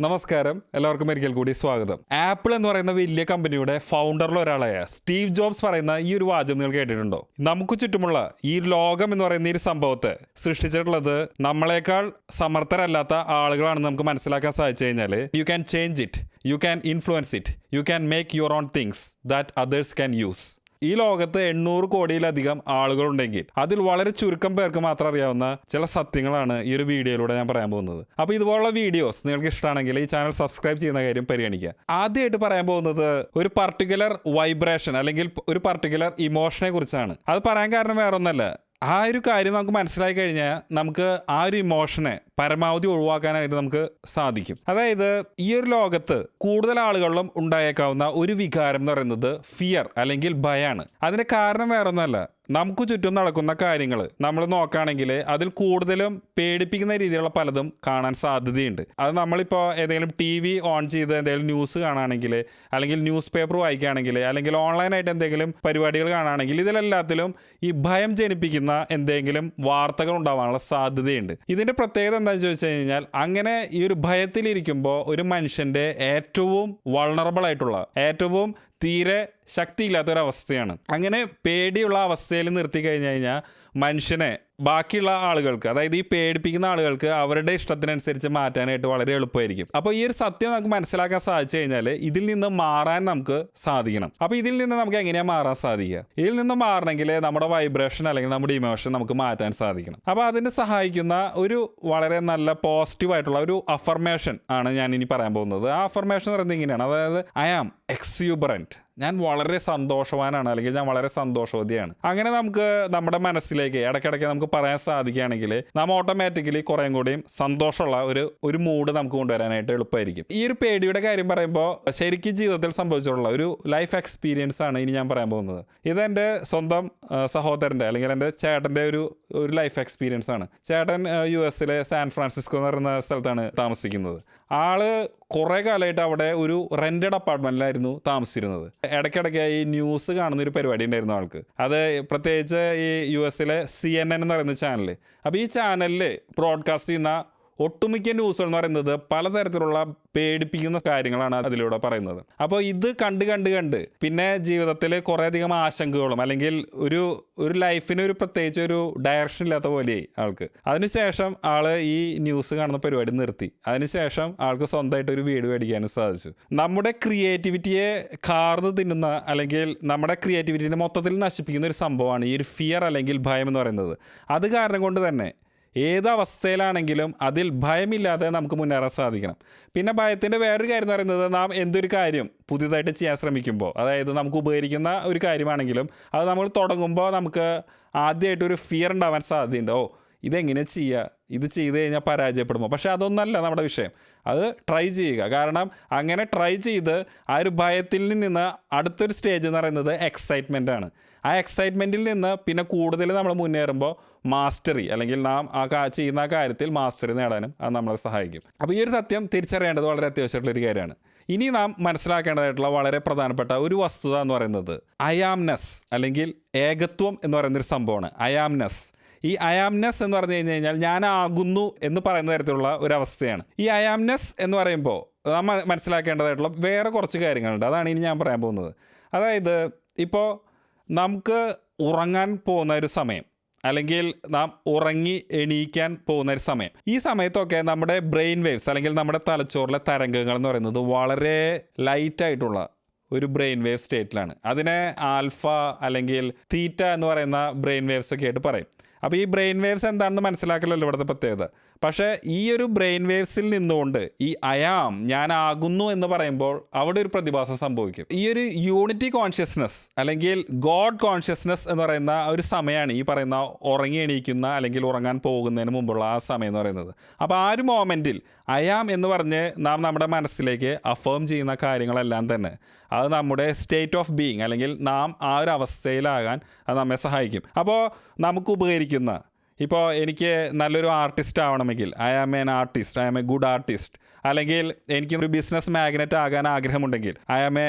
നമസ്കാരം. എല്ലാവർക്കും ഒരിക്കൽ കൂടി സ്വാഗതം. ആപ്പിൾ എന്ന് പറയുന്ന വലിയ കമ്പനിയുടെ ഫൗണ്ടറിൽ ഒരാളായ സ്റ്റീവ് ജോബ്സ് പറയുന്ന ഈ ഒരു വാചകം നിങ്ങൾ കേട്ടിട്ടുണ്ടോ? നമുക്ക് ചുറ്റുമുള്ള ഈ ലോകം എന്ന് പറയുന്ന ഈ സംഭവത്തെ സൃഷ്ടിച്ചിട്ടുള്ളത് നമ്മളെക്കാൾ സമർത്ഥരല്ലാത്ത ആളുകളാണെന്ന് നമുക്ക് മനസ്സിലാക്കാൻ സാധിച്ചു കഴിഞ്ഞാൽ you can change it you can influence it you can make your own things that others can use ഈ ലോകത്ത് എണ്ണൂറ് കോടിയിലധികം ആളുകളുണ്ടെങ്കിൽ അതിൽ വളരെ ചുരുക്കം പേർക്ക് മാത്രം അറിയാവുന്ന ചില സത്യങ്ങളാണ് ഈ ഒരു വീഡിയോയിലൂടെ ഞാൻ പറയാൻ പോകുന്നത്. അപ്പോൾ ഇതുപോലുള്ള വീഡിയോസ് നിങ്ങൾക്ക് ഇഷ്ടമാണെങ്കിൽ ഈ ചാനൽ സബ്സ്ക്രൈബ് ചെയ്യുന്ന കാര്യം പരിഗണിക്കുക. ആദ്യമായിട്ട് പറയാൻ പോകുന്നത് ഒരു പർട്ടിക്കുലർ വൈബ്രേഷൻ അല്ലെങ്കിൽ ഒരു പർട്ടിക്കുലർ ഇമോഷനെ കുറിച്ചാണ്. അത് പറയാൻ കാരണം വേറെ ഒന്നല്ല ആ ഒരു കാര്യം നമുക്ക് മനസ്സിലായി കഴിഞ്ഞാൽ നമുക്ക് ആ ഒരു ഇമോഷനെ പരമാവധി ഒഴിവാക്കാനായിട്ട് നമുക്ക് സാധിക്കും. അതായത് ഈ ഒരു ലോകത്ത് കൂടുതൽ ആളുകളിലും ഉണ്ടായേക്കാവുന്ന ഒരു വികാരം എന്ന് പറയുന്നത് ഫിയർ അല്ലെങ്കിൽ ഭയമാണ് അതിന്റെ കാരണം വേറെ ഒന്നല്ല നമുക്ക് ചുറ്റും നടക്കുന്ന കാര്യങ്ങൾ നമ്മൾ നോക്കുകയാണെങ്കിൽ അതിൽ കൂടുതലും പേടിപ്പിക്കുന്ന രീതിയിലുള്ള പലതും കാണാൻ സാധ്യതയുണ്ട്. അത് നമ്മളിപ്പോൾ ഏതെങ്കിലും ടി വി ഓൺ ചെയ്ത് എന്തെങ്കിലും ന്യൂസ് കാണുകയാണെങ്കിൽ അല്ലെങ്കിൽ ന്യൂസ് പേപ്പർ വായിക്കുകയാണെങ്കിൽ അല്ലെങ്കിൽ ഓൺലൈനായിട്ട് എന്തെങ്കിലും പരിപാടികൾ കാണുകയാണെങ്കിൽ ഇതിലെല്ലാത്തിലും ഈ ഭയം ജനിപ്പിക്കുന്ന എന്തെങ്കിലും വാർത്തകൾ ഉണ്ടാവാനുള്ള സാധ്യതയുണ്ട്. ഇതിന്റെ പ്രത്യേകത എന്താണെന്ന് ചോദിച്ചു കഴിഞ്ഞാൽ അങ്ങനെ ഈ ഒരു ഭയത്തിലിരിക്കുമ്പോൾ ഒരു മനുഷ്യന്റെ ഏറ്റവും വൾണറബിൾ ആയിട്ടുള്ള ഏറ്റവും തീരെ ശക്തിയില്ലാത്തൊരവസ്ഥയാണ്. അങ്ങനെ പേടിയുള്ള അവസ്ഥയിൽ നിർത്തി കഴിഞ്ഞു കഴിഞ്ഞാൽ മനുഷ്യനെ ബാക്കിയുള്ള ആളുകൾക്ക് അതായത് ഈ പേടിപ്പിക്കുന്ന ആളുകൾക്ക് അവരുടെ ഇഷ്ടത്തിനനുസരിച്ച് മാറ്റാനായിട്ട് വളരെ എളുപ്പമായിരിക്കും. അപ്പോൾ ഈ ഒരു സത്യം നമുക്ക് മനസ്സിലാക്കാൻ സാധിച്ചു കഴിഞ്ഞാൽ ഇതിൽ നിന്ന് മാറാൻ നമുക്ക് സാധിക്കണം. അപ്പോൾ ഇതിൽ നിന്ന് നമുക്ക് എങ്ങനെയാണ് മാറാൻ സാധിക്കുക? ഇതിൽ നിന്ന് മാറണമെങ്കിൽ നമ്മുടെ വൈബ്രേഷൻ അല്ലെങ്കിൽ നമ്മുടെ ഇമോഷൻ നമുക്ക് മാറ്റാൻ സാധിക്കണം. അപ്പോൾ അതിന് സഹായിക്കുന്ന ഒരു വളരെ നല്ല പോസിറ്റീവ് ആയിട്ടുള്ള ഒരു അഫർമേഷൻ ആണ് ഞാൻ ഇനി പറയാൻ പോകുന്നത്. ആ അഫർമേഷൻ എന്ന് പറയുന്നത് ഇങ്ങനെയാണ്. അതായത് ഐ ആം എക്സ്യൂബറന്റ് ഞാൻ വളരെ സന്തോഷവാനാണ് അല്ലെങ്കിൽ ഞാൻ വളരെ സന്തോഷവതിയാണ്. അങ്ങനെ നമുക്ക് നമ്മുടെ മനസ്സിലേക്ക് ഇടയ്ക്കിടയ്ക്ക് നമുക്ക് പറയാൻ സാധിക്കുകയാണെങ്കിൽ നാം ഓട്ടോമാറ്റിക്കലി കുറേം കൂടിയും സന്തോഷമുള്ള ഒരു ഒരു മൂഡ് നമുക്ക് കൊണ്ടുവരാനായിട്ട് എളുപ്പമായിരിക്കും. ഈ ഒരു പേടിയുടെ കാര്യം പറയുമ്പോൾ ശരിക്കും ജീവിതത്തിൽ സംഭവിച്ചിട്ടുള്ള ഒരു ലൈഫ് എക്സ്പീരിയൻസ് ആണ് ഇനി ഞാൻ പറയാൻ പോകുന്നത്. ഇത് എന്റെ സ്വന്തം സഹോദരന്റെ അല്ലെങ്കിൽ എന്റെ ചേട്ടന്റെ ഒരു ഒരു ലൈഫ് എക്സ്പീരിയൻസ് ആണ്. ചേട്ടൻ യു എസിലെ സാൻ ഫ്രാൻസിസ്കോ എന്ന് പറയുന്ന സ്ഥലത്താണ് താമസിക്കുന്നത്. ആൾ കുറേ കാലമായിട്ട് അവിടെ ഒരു റെന്റഡ് അപ്പാർട്ട്മെന്റിലായിരുന്നു താമസിച്ചിരുന്നത്. ഇടയ്ക്കിടയ്ക്ക് ഈ ന്യൂസ് കാണുന്ന ഒരു പരിപാടി ഉണ്ടായിരുന്നു ആൾക്ക്. അത് പ്രത്യേകിച്ച് ഈ യു എസിലെ സി എൻ എൻ എന്ന് പറയുന്ന ചാനൽ അപ്പോൾ ഈ ചാനലിൽ ബ്രോഡ്കാസ്റ്റ് ചെയ്യുന്ന ഒട്ടുമിക്ക ന്യൂസുകൾ എന്ന് പറയുന്നത് പലതരത്തിലുള്ള പേടിപ്പിക്കുന്ന കാര്യങ്ങളാണ് അതിലൂടെ പറയുന്നത്. അപ്പോൾ ഇത് കണ്ട് കണ്ട് കണ്ട് പിന്നെ ജീവിതത്തിൽ കുറേയധികം ആശങ്കകളും അല്ലെങ്കിൽ ഒരു ഒരു ലൈഫിന് ഒരു പ്രത്യേകിച്ച് ഒരു ഡയറക്ഷൻ ഇല്ലാത്ത പോലെ ആൾക്ക്. അതിനുശേഷം ആൾ ഈ ന്യൂസ് കാണുന്ന പരിപാടി നിർത്തി. അതിനുശേഷം ആൾക്ക് സ്വന്തമായിട്ട് ഒരു വീട് മേടിക്കാനും സാധിച്ചു. നമ്മുടെ ക്രിയേറ്റിവിറ്റിയെ കാർന്ന് തിന്നുന്ന അല്ലെങ്കിൽ നമ്മുടെ ക്രിയേറ്റിവിറ്റിനെ മൊത്തത്തിൽ നശിപ്പിക്കുന്ന ഒരു സംഭവമാണ് ഈ ഒരു ഫിയർ അല്ലെങ്കിൽ ഭയം എന്ന് പറയുന്നത്. അത് കാരണം കൊണ്ട് തന്നെ ഏത് അവസ്ഥയിലാണെങ്കിലും അതിൽ ഭയമില്ലാതെ നമുക്ക് മുന്നേറാൻ സാധിക്കണം. പിന്നെ ഭയത്തിന്റെ വേറൊരു കാര്യം എന്ന് പറയുന്നത് നാം എന്തൊരു കാര്യം പുതിയതായിട്ട് ചെയ്യാൻ ശ്രമിക്കുമ്പോൾ അതായത് നമുക്ക് ഉപകരിക്കുന്ന ഒരു കാര്യമാണെങ്കിലും അത് നമ്മൾ തുടങ്ങുമ്പോൾ നമുക്ക് ആദ്യമായിട്ട് ഒരു ഫിയർ ഉണ്ടാവാൻ സാധ്യതയുണ്ട്. ഓ ഇതെങ്ങനെ ചെയ്യുക? ഇത് ചെയ്ത് കഴിഞ്ഞാൽ പരാജയപ്പെടുമോ? പക്ഷേ അതൊന്നല്ല നമ്മുടെ വിഷയം. അത് ട്രൈ ചെയ്യുക. കാരണം അങ്ങനെ ട്രൈ ചെയ്ത് ആ ഒരു ഭയത്തിൽ നിന്ന് അടുത്തൊരു സ്റ്റേജ് എന്ന് പറയുന്നത് എക്സൈറ്റ്മെന്റ് ആണ്. ആ എക്സൈറ്റ്മെന്റിൽ നിന്ന് പിന്നെ കൂടുതൽ നമ്മൾ മുന്നേറുമ്പോൾ മാസ്റ്ററി അല്ലെങ്കിൽ നാം ആ ചെയ്യുന്ന ആ കാര്യത്തിൽ മാസ്റ്ററി നേടാനും അത് നമ്മളെ സഹായിക്കും. അപ്പോൾ ഈ ഒരു സത്യം തിരിച്ചറിയേണ്ടത് വളരെ അത്യാവശ്യമായിട്ടുള്ള ഒരു കാര്യമാണ്. ഇനി നാം മനസ്സിലാക്കേണ്ടതായിട്ടുള്ള വളരെ പ്രധാനപ്പെട്ട ഒരു വസ്തുത എന്ന് പറയുന്നത് അയാംനെസ് അല്ലെങ്കിൽ ഏകത്വം എന്ന് പറയുന്നൊരു സംഭവമാണ്. അയാംനെസ് ഈ അയാംനെസ് എന്ന് പറഞ്ഞു കഴിഞ്ഞ് കഴിഞ്ഞാൽ ഞാനാകുന്നു എന്ന് പറയുന്ന തരത്തിലുള്ള ഒരു അവസ്ഥയാണ്. ഈ അയാംനെസ് എന്ന് പറയുമ്പോൾ നമ്മൾ മനസ്സിലാക്കേണ്ടതായിട്ടുള്ള വേറെ കുറച്ച് കാര്യങ്ങളുണ്ട്. അതാണ് ഇനി ഞാൻ പറയാൻ പോകുന്നത്. അതായത് ഇപ്പോൾ നമുക്ക് ഉറങ്ങാൻ പോകുന്ന ഒരു സമയം അല്ലെങ്കിൽ നാം ഉറങ്ങി എണീക്കാൻ പോകുന്ന ഒരു സമയം ഈ സമയത്തൊക്കെ നമ്മുടെ ബ്രെയിൻ വേവ്സ് അല്ലെങ്കിൽ നമ്മുടെ തലച്ചോറിലെ തരംഗങ്ങൾ എന്ന് പറയുന്നത് വളരെ ലൈറ്റായിട്ടുള്ള ഒരു ബ്രെയിൻ വേവ് സ്റ്റേറ്റിലാണ് അതിനെ ആൽഫ അല്ലെങ്കിൽ തീറ്റ എന്ന് പറയുന്ന ബ്രെയിൻ വേവ്സ് ഒക്കെ ആയിട്ട് പറയും. അപ്പോൾ ഈ ബ്രെയിൻ വേവ്സ് എന്താണെന്ന് മനസ്സിലാക്കലല്ലോ ഇവിടുത്തെ പ്രത്യേകത? പക്ഷേ ഈ ഒരു ബ്രെയിൻ വേവ്സിൽ നിന്നുകൊണ്ട് ഈ അയാം ഞാനാകുന്നു എന്ന് പറയുമ്പോൾ അവിടെ ഒരു പ്രതിഭാസം സംഭവിക്കും. ഈ ഒരു യൂണിറ്റി കോൺഷ്യസ്നസ് അല്ലെങ്കിൽ ഗോഡ് കോൺഷ്യസ്നസ് എന്ന് പറയുന്ന ഒരു സമയമാണ് ഈ പറയുന്ന ഉറങ്ങി എണീക്കുന്ന അല്ലെങ്കിൽ ഉറങ്ങാൻ പോകുന്നതിന് മുമ്പുള്ള ആ സമയം എന്ന് പറയുന്നത്. അപ്പോൾ ആ ഒരു മോമെന്റിൽ അയാം എന്ന് പറഞ്ഞ് നാം നമ്മുടെ മനസ്സിലേക്ക് അഫേം ചെയ്യുന്ന കാര്യങ്ങളെല്ലാം തന്നെ അത് നമ്മുടെ സ്റ്റേറ്റ് ഓഫ് ബീയിങ് അല്ലെങ്കിൽ നാം ആ ഒരു അവസ്ഥയിലാകാൻ അത് നമ്മെ സഹായിക്കും. അപ്പോൾ നമുക്ക് ഉപകരിക്കുന്ന ഇപ്പോൾ എനിക്ക് നല്ലൊരു ആർട്ടിസ്റ്റ് ആവണമെങ്കിൽ I am an artist I am a good artist അല്ലെങ്കിൽ എനിക്ക് ഒരു ബിസിനസ് മാഗ്നറ്റ് ആകാൻ ആഗ്രഹമുണ്ടെങ്കിൽ I am a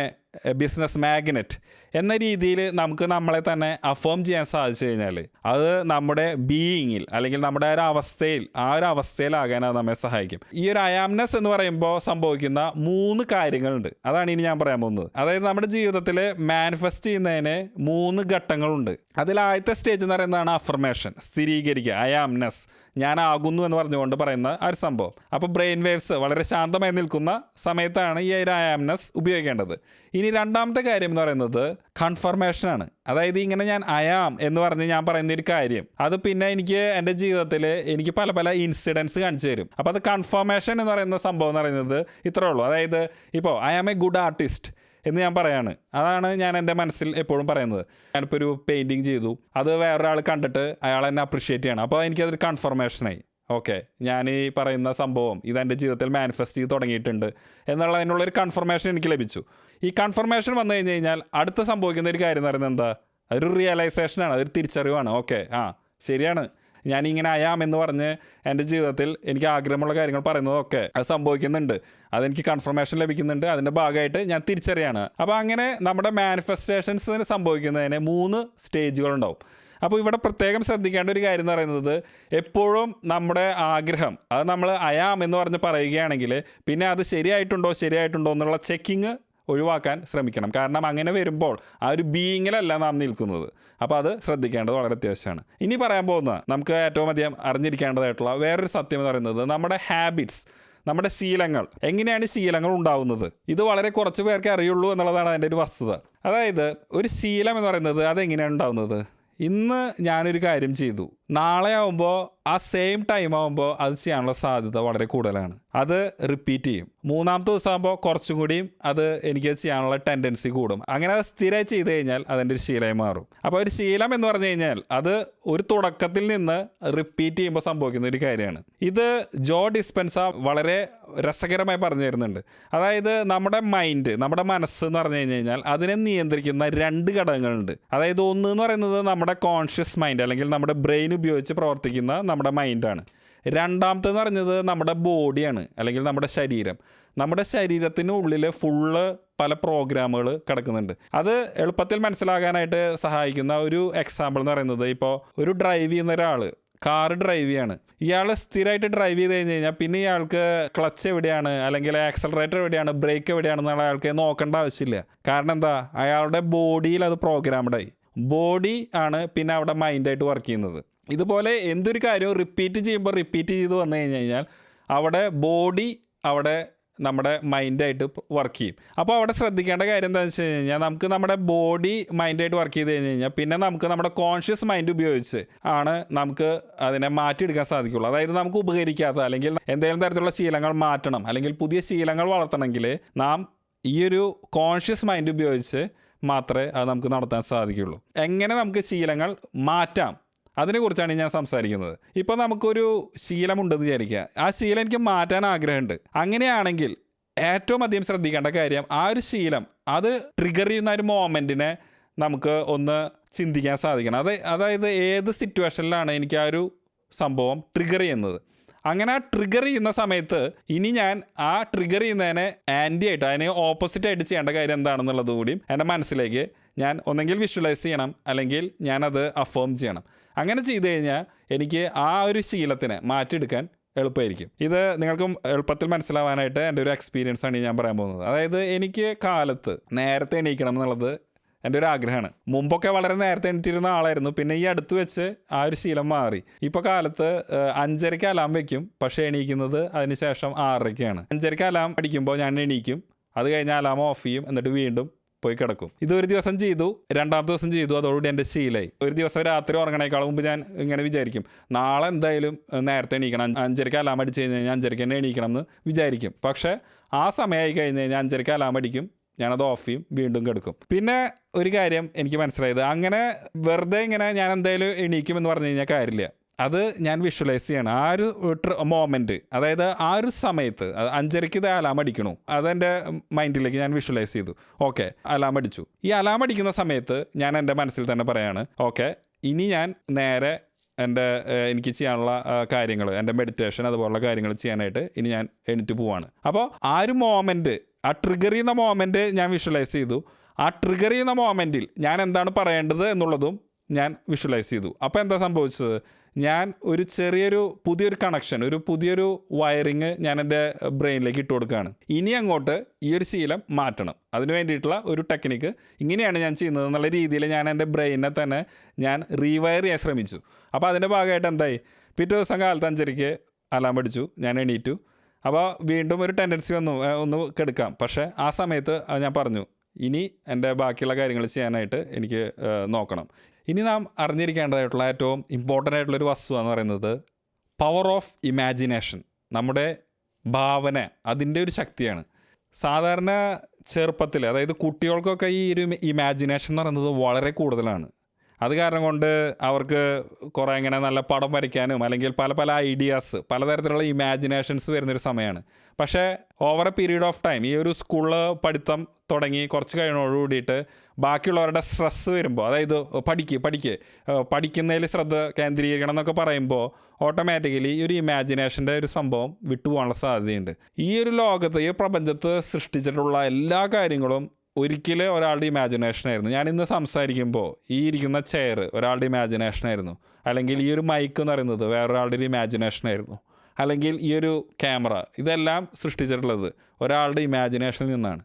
business magnate എന്ന രീതിയിൽ നമുക്ക് നമ്മളെ തന്നെ അഫേം ചെയ്യാൻ സാധിച്ചു കഴിഞ്ഞാൽ അത് നമ്മുടെ ബീയിങ്ങിൽ അല്ലെങ്കിൽ നമ്മുടെ ഒരു അവസ്ഥയിൽ ആ ഒരു അവസ്ഥയിലാകാൻ അത് നമ്മെ സഹായിക്കും. ഈ ഒരു അയാംനെസ് എന്ന് പറയുമ്പോൾ സംഭവിക്കുന്ന മൂന്ന് കാര്യങ്ങളുണ്ട്. അതാണ് ഇനി ഞാൻ പറയാൻ പോകുന്നത്. അതായത് നമ്മുടെ ജീവിതത്തിൽ മാനിഫെസ്റ്റ് ചെയ്യുന്നതിന് മൂന്ന് ഘട്ടങ്ങളുണ്ട്. അതിൽ ആദ്യത്തെ സ്റ്റേജ് എന്ന് പറയുന്നതാണ് അഫർമേഷൻ സ്ഥിരീകരിക്കുക അയാംനെസ് ഞാനാകുന്നു എന്ന് പറഞ്ഞുകൊണ്ട് പറയുന്ന ഒരു സംഭവം. അപ്പോൾ ബ്രെയിൻ വേവ്സ് വളരെ ശാന്തമായി നിൽക്കുന്ന സമയത്താണ് ഈ അയാംനെസ് ഉപയോഗിക്കേണ്ടത്. ഇനി രണ്ടാമത്തെ കാര്യം എന്ന് പറയുന്നത് കൺഫർമേഷനാണ് അതായത് ഇങ്ങനെ ഞാൻ അയാം എന്ന് പറഞ്ഞ് ഞാൻ പറയുന്ന ഒരു കാര്യം. അത് പിന്നെ എനിക്ക് എന്റെ ജീവിതത്തിൽ എനിക്ക് പല പല ഇൻസിഡൻസ് കാണിച്ചു തരും. അപ്പോൾ അത് കൺഫർമേഷൻ എന്ന് പറയുന്ന സംഭവം എന്ന് പറയുന്നത് ഇത്രേ ഉള്ളൂ. അതായത് ഇപ്പോൾ I am a good artist എന്ന് ഞാൻ പറയാണ്. അതാണ് ഞാൻ എന്റെ മനസ്സിൽ എപ്പോഴും പറയുന്നത്. ഞാനിപ്പോൾ ഒരു പെയിന്റിങ് ചെയ്തു. അത് വേറൊരാൾ കണ്ടിട്ട് അയാൾ എന്നെ അപ്രിഷ്യേറ്റ് ചെയ്യണം. അപ്പോൾ എനിക്കതൊരു കൺഫർമേഷനായി ഓക്കെ ഞാൻ ഈ പറയുന്ന സംഭവം ഇത് എന്റെ ജീവിതത്തിൽ മാനിഫെസ്റ്റ് ചെയ്ത് തുടങ്ങിയിട്ടുണ്ട് എന്നുള്ളതിനുള്ളൊരു കൺഫർമേഷൻ എനിക്ക് ലഭിച്ചു. ഈ കൺഫർമേഷൻ വന്നു കഴിഞ്ഞ് കഴിഞ്ഞാൽ അടുത്ത സംഭവിക്കുന്ന ഒരു കാര്യം എന്ന് പറയുന്നത് എന്താ? അതൊരു റിയലൈസേഷനാണ് അതൊരു തിരിച്ചറിവാണ്. ഓക്കെ ആ ശരിയാണ്. ഞാനിങ്ങനെ അയാം എന്ന് പറഞ്ഞ് എന്റെ ജീവിതത്തിൽ എനിക്ക് ആഗ്രഹമുള്ള കാര്യങ്ങൾ പറയുന്നതൊക്കെ അത് സംഭവിക്കുന്നുണ്ട്. അതെനിക്ക് കൺഫർമേഷൻ ലഭിക്കുന്നുണ്ട്. അതിന്റെ ഭാഗമായിട്ട് ഞാൻ തിരിച്ചറിയാണ്. അപ്പോൾ അങ്ങനെ നമ്മുടെ മാനിഫെസ്റ്റേഷൻസിന് സംഭവിക്കുന്നതിന് മൂന്ന് സ്റ്റേജുകളുണ്ടാവും അപ്പോൾ ഇവിടെ പ്രത്യേകം ശ്രദ്ധിക്കേണ്ട ഒരു കാര്യം എന്ന് പറയുന്നത് എപ്പോഴും നമ്മുടെ ആഗ്രഹം അത് നമ്മൾ അയാം എന്ന് പറഞ്ഞ് പറയുകയാണെങ്കിൽ പിന്നെ അത് ശരിയായിട്ടുണ്ടോ ശരിയായിട്ടുണ്ടോ എന്നുള്ള ചെക്കിങ് ഒഴിവാക്കാൻ ശ്രമിക്കണം. കാരണം അങ്ങനെ വരുമ്പോൾ ആ ഒരു ബീയിങ്ങിലല്ല നാം നിൽക്കുന്നത്. അപ്പോൾ അത് ശ്രദ്ധിക്കേണ്ടത് വളരെ അത്യാവശ്യമാണ്. ഇനി പറയാൻ പോകുന്ന നമുക്ക് ഏറ്റവും അധികം അറിഞ്ഞിരിക്കേണ്ടതായിട്ടുള്ള വേറൊരു സത്യം എന്ന് പറയുന്നത് നമ്മുടെ ഹാബിറ്റ്സ് നമ്മുടെ ശീലങ്ങൾ. എങ്ങനെയാണ് ശീലങ്ങൾ ഉണ്ടാവുന്നത്? ഇത് വളരെ കുറച്ച് പേർക്ക് അറിയുള്ളൂ എന്നുള്ളതാണ് അതിന്റെ ഒരു വസ്തുത. അതായത് ഒരു ശീലം എന്ന് പറയുന്നത് അതെങ്ങനെയാണ് ഉണ്ടാവുന്നത്? ഇന്ന് ഞാനൊരു കാര്യം ചെയ്തു. നാളെ ആവുമ്പോൾ ആ സെയിം ടൈം ആവുമ്പോൾ അത് ചെയ്യാനുള്ള സാധ്യത വളരെ കൂടുതലാണ്. അത് റിപ്പീറ്റ് ചെയ്യും. മൂന്നാമത്തെ ദിവസം ആകുമ്പോൾ കുറച്ചും കൂടിയും അത് എനിക്ക് ചെയ്യാനുള്ള ടെൻഡൻസി കൂടും. അങ്ങനെ അത് സ്ഥിരമായി ചെയ്ത് കഴിഞ്ഞാൽ അതിന്റെ ഒരു ശീലമായി മാറും. അപ്പോൾ ഒരു ശീലം എന്ന് പറഞ്ഞു കഴിഞ്ഞാൽ അത് ഒരു തുടക്കത്തിൽ നിന്ന് റിപ്പീറ്റ് ചെയ്യുമ്പോൾ സംഭവിക്കുന്ന ഒരു കാര്യമാണ്. ഇത് ജോ ഡിസ്പെൻസ വളരെ രസകരമായി പറഞ്ഞു തരുന്നുണ്ട്. അതായത് നമ്മുടെ മൈൻഡ് നമ്മുടെ മനസ്സ് എന്ന് പറഞ്ഞു കഴിഞ്ഞു കഴിഞ്ഞാൽ അതിനെ നിയന്ത്രിക്കുന്ന രണ്ട് ഘടകങ്ങളുണ്ട്. അതായത് ഒന്ന് എന്ന് പറയുന്നത് നമ്മുടെ കോൺഷ്യസ് മൈൻഡ് അല്ലെങ്കിൽ നമ്മുടെ ബ്രെയിൻ ഉപയോഗിച്ച് പ്രവർത്തിക്കുന്ന നമ്മുടെ മൈൻഡാണ് രണ്ടാമത്തെന്ന് പറഞ്ഞത് നമ്മുടെ ബോഡിയാണ് അല്ലെങ്കിൽ നമ്മുടെ ശരീരം. നമ്മുടെ ശരീരത്തിനുള്ളിൽ ഫുള്ള് പല പ്രോഗ്രാമുകൾ കിടക്കുന്നുണ്ട്. അത് എളുപ്പത്തിൽ മനസ്സിലാകാനായിട്ട് സഹായിക്കുന്ന ഒരു എക്സാമ്പിൾ എന്ന് പറയുന്നത് ഇപ്പോൾ ഒരു ഡ്രൈവ് ചെയ്യുന്ന ഒരാൾ കാർ ഡ്രൈവ് ചെയ്യാണ്. ഇയാൾ സ്ഥിരമായിട്ട് ഡ്രൈവ് ചെയ്ത് കഴിഞ്ഞ് കഴിഞ്ഞാൽ പിന്നെ ഇയാൾക്ക് ക്ലച്ച് എവിടെയാണ് അല്ലെങ്കിൽ ആക്സലറേറ്റർ എവിടെയാണ് ബ്രേക്ക് എവിടെയാണെന്നുള്ള അയാൾക്ക് നോക്കേണ്ട ആവശ്യമില്ല. കാരണം എന്താ? അയാളുടെ ബോഡിയിൽ അത് പ്രോഗ്രാംഡായി ബോഡി ആണ് പിന്നെ അവിടെ മൈൻഡായിട്ട് വർക്ക് ചെയ്യുന്നത്. ഇതുപോലെ എന്തൊരു കാര്യവും റിപ്പീറ്റ് ചെയ്യുമ്പോൾ റിപ്പീറ്റ് ചെയ്ത് വന്നു കഴിഞ്ഞ് കഴിഞ്ഞാൽ അവിടെ ബോഡി അവിടെ നമ്മുടെ മൈൻഡായിട്ട് വർക്ക് ചെയ്യും. അപ്പോൾ അവിടെ ശ്രദ്ധിക്കേണ്ട കാര്യം എന്താണെന്ന് വെച്ച് കഴിഞ്ഞാൽ നമുക്ക് നമ്മുടെ ബോഡി മൈൻഡായിട്ട് വർക്ക് ചെയ്ത് കഴിഞ്ഞ് കഴിഞ്ഞാൽ പിന്നെ നമുക്ക് നമ്മുടെ കോൺഷ്യസ് മൈൻഡ് ഉപയോഗിച്ച് ആണ് നമുക്ക് അതിനെ മാറ്റിയെടുക്കാൻ സാധിക്കുള്ളൂ. അതായത് നമുക്ക് ഉപകരിക്കാത്ത അല്ലെങ്കിൽ എന്തെങ്കിലും തരത്തിലുള്ള ശീലങ്ങൾ മാറ്റണം അല്ലെങ്കിൽ പുതിയ ശീലങ്ങൾ വളർത്തണമെങ്കിൽ നാം ഈ ഒരു കോൺഷ്യസ് മൈൻഡ് ഉപയോഗിച്ച് മാത്രമേ അത് നമുക്ക് നടത്താൻ സാധിക്കുള്ളൂ. എങ്ങനെ നമുക്ക് ശീലങ്ങൾ മാറ്റാം? അതിനെക്കുറിച്ചാണ് ഞാൻ സംസാരിക്കുന്നത്. ഇപ്പോൾ നമുക്കൊരു ശീലമുണ്ടെന്ന് വിചാരിക്കുക. ആ ശീലം എനിക്ക് മാറ്റാൻ ആഗ്രഹമുണ്ട്. അങ്ങനെയാണെങ്കിൽ ഏറ്റവും അധികം ശ്രദ്ധിക്കേണ്ട കാര്യം ആ ഒരു ശീലം അത് ട്രിഗർ ചെയ്യുന്ന ഒരു മോമെന്റിനെ നമുക്ക് ഒന്ന് ചിന്തിക്കാൻ സാധിക്കണം. അത് അതായത് ഏത് സിറ്റുവേഷനിലാണ് എനിക്ക് ആ ഒരു സംഭവം ട്രിഗർ ചെയ്യുന്നത്. അങ്ങനെ ആ ട്രിഗർ ചെയ്യുന്ന സമയത്ത് ഇനി ഞാൻ ആ ട്രിഗർ ചെയ്യുന്നതിനെ ആന്റി ആയിട്ട് അതിനെ ഓപ്പോസിറ്റ് ആയിട്ട് ചെയ്യേണ്ട കാര്യം എന്താണെന്നുള്ളത് കൂടിയും എന്റെ മനസ്സിലേക്ക് ഞാൻ ഒന്നെങ്കിൽ വിഷ്വലൈസ് ചെയ്യണം അല്ലെങ്കിൽ ഞാനത് അഫേം ചെയ്യണം. അങ്ങനെ ചെയ്തു കഴിഞ്ഞാൽ എനിക്ക് ആ ഒരു ശീലത്തിനെ മാറ്റിയെടുക്കാൻ എളുപ്പമായിരിക്കും. ഇത് നിങ്ങൾക്കും എളുപ്പത്തിൽ മനസ്സിലാവാനായിട്ട് എന്റെ ഒരു എക്സ്പീരിയൻസ് ആണ് ഞാൻ പറയാൻ പോകുന്നത്. അതായത് എനിക്ക് കാലത്ത് നേരത്തെ എണീക്കണം എന്നുള്ളത് എന്റെ ഒരു ആഗ്രഹമാണ്. മുമ്പൊക്കെ വളരെ നേരത്തെ എണീറ്റിരുന്ന ആളായിരുന്നു. പിന്നെ ഈ അടുത്ത് വെച്ച് ആ ഒരു ശീലം മാറി. ഇപ്പോൾ കാലത്ത് അഞ്ചരയ്ക്ക് അലാം വയ്ക്കും പക്ഷേ എണീക്കുന്നത് അതിനുശേഷം ആറരയ്ക്കാണ്. അഞ്ചരയ്ക്ക് അലാം അടിക്കുമ്പോൾ ഞാൻ എണീക്കും. അത് കഴിഞ്ഞ് അലാം ഓഫ് ചെയ്യും. എന്നിട്ട് വീണ്ടും പോയി കിടക്കും. ഇത് ഒരു ദിവസം ചെയ്തു രണ്ടാമത്തെ ദിവസം ചെയ്തു അതോടുകൂടി എന്റെ ശീലായി. ഒരു ദിവസം രാത്രി ഉറങ്ങണേക്കാൾ മുമ്പ് ഞാൻ ഇങ്ങനെ വിചാരിക്കും നാളെ എന്തായാലും നേരത്തെ എണീക്കണം അഞ്ച് അഞ്ചരയ്ക്ക് അലാം അടിച്ച് കഴിഞ്ഞ് കഴിഞ്ഞാൽ അഞ്ചരയ്ക്ക് തന്നെ എണീക്കണം എന്ന് വിചാരിക്കും. പക്ഷേ ആ സമയമായി കഴിഞ്ഞ് കഴിഞ്ഞാൽ അഞ്ചരയ്ക്ക് അലാം അടിക്കും ഞാനത് ഓഫ് ചെയ്യും വീണ്ടും കിടക്കും. പിന്നെ ഒരു കാര്യം എനിക്ക് മനസ്സിലായത് അങ്ങനെ വെറുതെ ഇങ്ങനെ ഞാൻ എന്തായാലും എണീക്കും എന്ന് പറഞ്ഞു കഴിഞ്ഞാൽ കാര്യമില്ല. അത് ഞാൻ വിഷ്വലൈസ് ചെയ്യണം. ആ ഒരു മോമെന്റ് അതായത് ആ ഒരു സമയത്ത് അഞ്ചരയ്ക്ക് ഇത് അലാം അടിക്കണു. അതെന്റെ മൈൻഡിലേക്ക് ഞാൻ വിഷ്വലൈസ് ചെയ്തു. ഓക്കെ അലാം അടിച്ചു. ഈ അലാം അടിക്കുന്ന സമയത്ത് ഞാൻ എന്റെ മനസ്സിൽ തന്നെ പറയാണ് ഓക്കെ ഇനി ഞാൻ നേരെ എന്റെ എനിക്ക് ചെയ്യാനുള്ള കാര്യങ്ങൾ എന്റെ മെഡിറ്റേഷൻ അതുപോലുള്ള കാര്യങ്ങൾ ചെയ്യാനായിട്ട് ഇനി ഞാൻ എണീറ്റ് പോവാണ്. അപ്പോൾ ആ ഒരു മോമെന്റ് ആ ട്രിഗർ ചെയ്യുന്ന മോമെന്റ് ഞാൻ വിഷ്വലൈസ് ചെയ്തു. ആ ട്രിഗർ ചെയ്യുന്ന മോമെന്റിൽ ഞാൻ എന്താണ് പറയേണ്ടത് എന്നുള്ളതും ഞാൻ വിഷ്വലൈസ് ചെയ്തു. അപ്പോൾ എന്താ സംഭവിച്ചത്? ഞാൻ ഒരു ചെറിയൊരു പുതിയൊരു കണക്ഷൻ ഒരു പുതിയൊരു വയറിങ് ഞാൻ എന്റെ ബ്രെയിനിലേക്ക് ഇട്ട് കൊടുക്കുകയാണ്. ഇനി അങ്ങോട്ട് ഈ ഒരു ശീലം മാറ്റണം. അതിന് വേണ്ടിയിട്ടുള്ള ഒരു ടെക്നിക്ക് ഇങ്ങനെയാണ് ഞാൻ ചെയ്യുന്നത് എന്നുള്ള രീതിയിൽ ഞാൻ എന്റെ ബ്രെയിനെ തന്നെ ഞാൻ റീവയർ ചെയ്യാൻ ശ്രമിച്ചു. അപ്പോൾ അതിന്റെ ഭാഗമായിട്ട് എന്തായി? പിറ്റേ ദിവസം കാലത്ത് അഞ്ചരയ്ക്ക് അലാം പഠിച്ചു ഞാൻ എണീറ്റു. അപ്പോൾ വീണ്ടും ഒരു ടെൻഡൻസി വന്നു ഒന്ന് കെടുക്കാം. പക്ഷേ ആ സമയത്ത് ഞാൻ പറഞ്ഞു ഇനി എന്റെ ബാക്കിയുള്ള കാര്യങ്ങൾ ചെയ്യാനായിട്ട് എനിക്ക് നോക്കണം. ഇനി നാം അറിഞ്ഞിരിക്കേണ്ടതായിട്ടുള്ള ഏറ്റവും ഇമ്പോർട്ടന്റ് ആയിട്ടുള്ളൊരു വസ്തു എന്ന് പറയുന്നത് പവർ ഓഫ് ഇമാജിനേഷൻ നമ്മുടെ ഭാവന അതിന്റെ ഒരു ശക്തിയാണ്. സാധാരണ ചെറുപ്പത്തിൽ അതായത് കുട്ടികൾക്കൊക്കെ ഈ ഒരു ഇമാജിനേഷൻ എന്ന് പറയുന്നത് വളരെ കൂടുതലാണ്. അത് കാരണം കൊണ്ട് അവർക്ക് കുറേ ഇങ്ങനെ നല്ല പടം വരയ്ക്കാനും അല്ലെങ്കിൽ പല പല ഐഡിയാസ് പലതരത്തിലുള്ള ഇമാജിനേഷൻസ് വരുന്നൊരു സമയമാണ് പക്ഷേ over a period of time ഈ ഒരു സ്കൂളിൽ പഠിത്തം തുടങ്ങി കുറച്ച് കഴിഞ്ഞോട് കൂടിയിട്ട് ബാക്കിയുള്ളവരുടെ സ്ട്രെസ്സ് വരുമ്പോൾ അതായത് പഠിക്ക് പഠിക്ക് പഠിക്കുന്നതിൽ ശ്രദ്ധ കേന്ദ്രീകരിക്കണം എന്നൊക്കെ പറയുമ്പോൾ ഓട്ടോമാറ്റിക്കലി ഈ ഒരു ഇമാജിനേഷന്റെ ഒരു സംഭവം വിട്ടുപോകാനുള്ള സാധ്യതയുണ്ട്. ഈ ഒരു ലോകത്ത് ഈ പ്രപഞ്ചത്ത് സൃഷ്ടിച്ചിട്ടുള്ള എല്ലാ കാര്യങ്ങളും ഒരിക്കലും ഒരാളുടെ ഇമാജിനേഷൻ ആയിരുന്നു. ഞാൻ ഇന്ന് സംസാരിക്കുമ്പോൾ ഈ ഇരിക്കുന്ന ചെയർ ഒരാളുടെ ഇമാജിനേഷൻ ആയിരുന്നു. അല്ലെങ്കിൽ ഈ ഒരു മൈക്ക് എന്ന് പറയുന്നത് വേറൊരാളുടെ ഒരു ഇമാജിനേഷൻ ആയിരുന്നു. അല്ലെങ്കിൽ ഈ ഒരു ക്യാമറ ഇതെല്ലാം സൃഷ്ടിച്ചിട്ടുള്ളത് ഒരാളുടെ ഇമാജിനേഷനിൽ നിന്നാണ്.